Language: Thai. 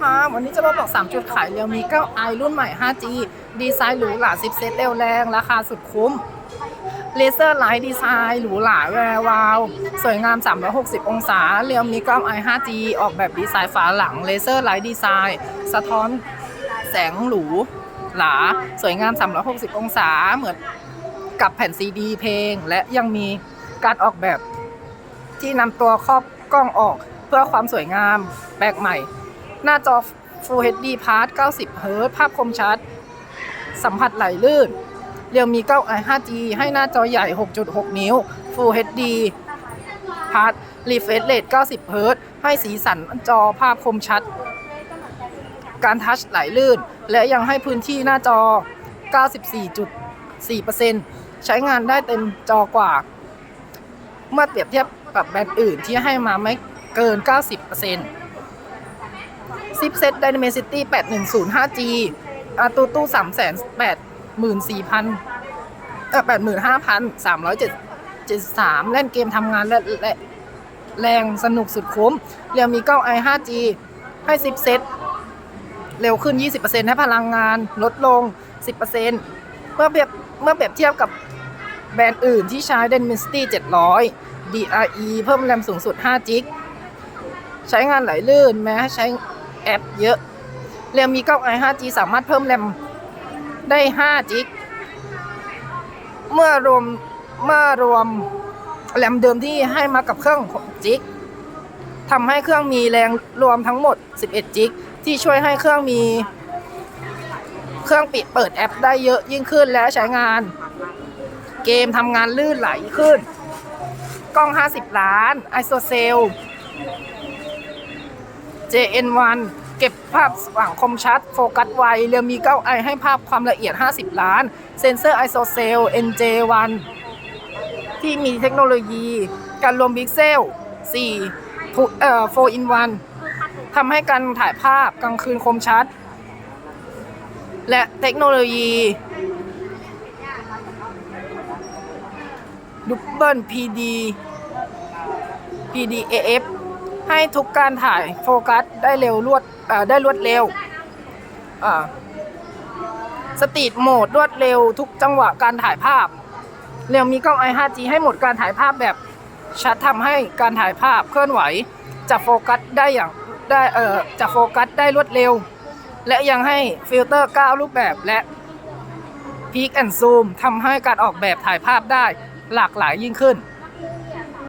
คะ วันนี้จะมาบอก 3 จุดขายเรียวมี 9i รุ่นใหม่ 5G ดีไซน์หรูหรา10 เซตเร็วแรง ราคาสุดคุ้ม เลเซอร์ไลท์ดีไซน์หรูหราแวววาว สวยงาม 360 องศา เรียวมี 9i 5G ออกแบบดีไซน์ฝาหลัง เลเซอร์ไลท์ดีไซน์ สะท้อนแสงหรูหรา สวยงาม 360 องศา เหมือนกับแผ่นซีดีเพลง และยังมีการออกแบบที่นำตัวครอบกล้องออกเพื่อความสวยงามแปลกใหม่ หน้าจอ Full HD Part 90 Hz ภาพคมชัด สัมผัสไหลลื่น เรียวมี 9i 5G ให้หน้าจอใหญ่ 6.6 นิ้ว Full HD Part Refresh Rate 90 Hz ให้สีสันจอภาพคมชัด การทัชไหลลื่น และยังให้พื้นที่หน้าจอ 94.4%ใช้งานได้เต็มจอกว่า เมื่อเปรียบเทียบกับแบรนด์อื่นที่ให้มาไม่เกิน 90% ซิปเซ็ตไดนามิซิตี้แปดหนึ่งศูนย์ห้าจีอาตูตู้สามแสนแปดหมื่นสี่พันแปดหมื่นห้าพันสามร้อยเจ็ดเจ็ดสามเล่นเกมทำงานและและแรงสนุกสุดคุ้ม เรียวมีเก้าไอห้าจีให้ซิปเซ็ตเร็วขึ้นยี่สิบเปอร์เ20%ให้พลังงานลดลงสิบเมื่อเปรียบเมื่อเปรียบเทียบกับแบรนด์อื่นที่ใช้ Dimensity 700 DRE เพิ่มแรมสูงสุดจิกใช้งานไหลลื่นแม้ใช้ แอปเยอะเรียมี 9i 5G สามารถเพิ่มแรมได้5 g ิกเมื่อรวมเมื่อรวมแรมเดิมที่ให้มากับเครื่อง6 g ิกทำให้เครื่องมีแรงรวมทั้งหมด 11 g ิกที่ช่วยให้เครื่องมี เครื่องปิดเปิดแอปได้เยอะยิ่งขึ้นและใช้งาน เกมทำงานลื่นไหลขึ้น กล้อง 50 ล้าน ISOCELL JN1 เก็บภาพสว่างคมชัด โฟกัสไว เรียวมี 9i ให้ภาพความละเอียด 50 ล้าน เซนเซอร์ ISOCELL NJ1 ที่มีเทคโนโลยี การรวมพิกเซล 4 เอ่อ 4 in 1ทำให้การถ่ายภาพกลางคืนคมชัด และเทคโนโลยีดับเบิล PD PDAF ให้ทุกการถ่ายโฟกัสได้เร็วรวดได้รวดเร็วสตรีทโหมดรวดเร็วทุกจังหวะการถ่ายภาพ เร็วมีกล้อง i 5G ให้โหมดการถ่ายภาพแบบชัดทำให้การถ่ายภาพเคลื่อนไหวจะโฟกัสได้อย่างได้เอ่อจะโฟกัสได้รวดเร็ว และยังให้ฟิลเตอร์ 9 รูปแบบและพีคแอนด์ซูมทำให้การออกแบบถ่ายภาพได้หลากหลายยิ่งขึ้น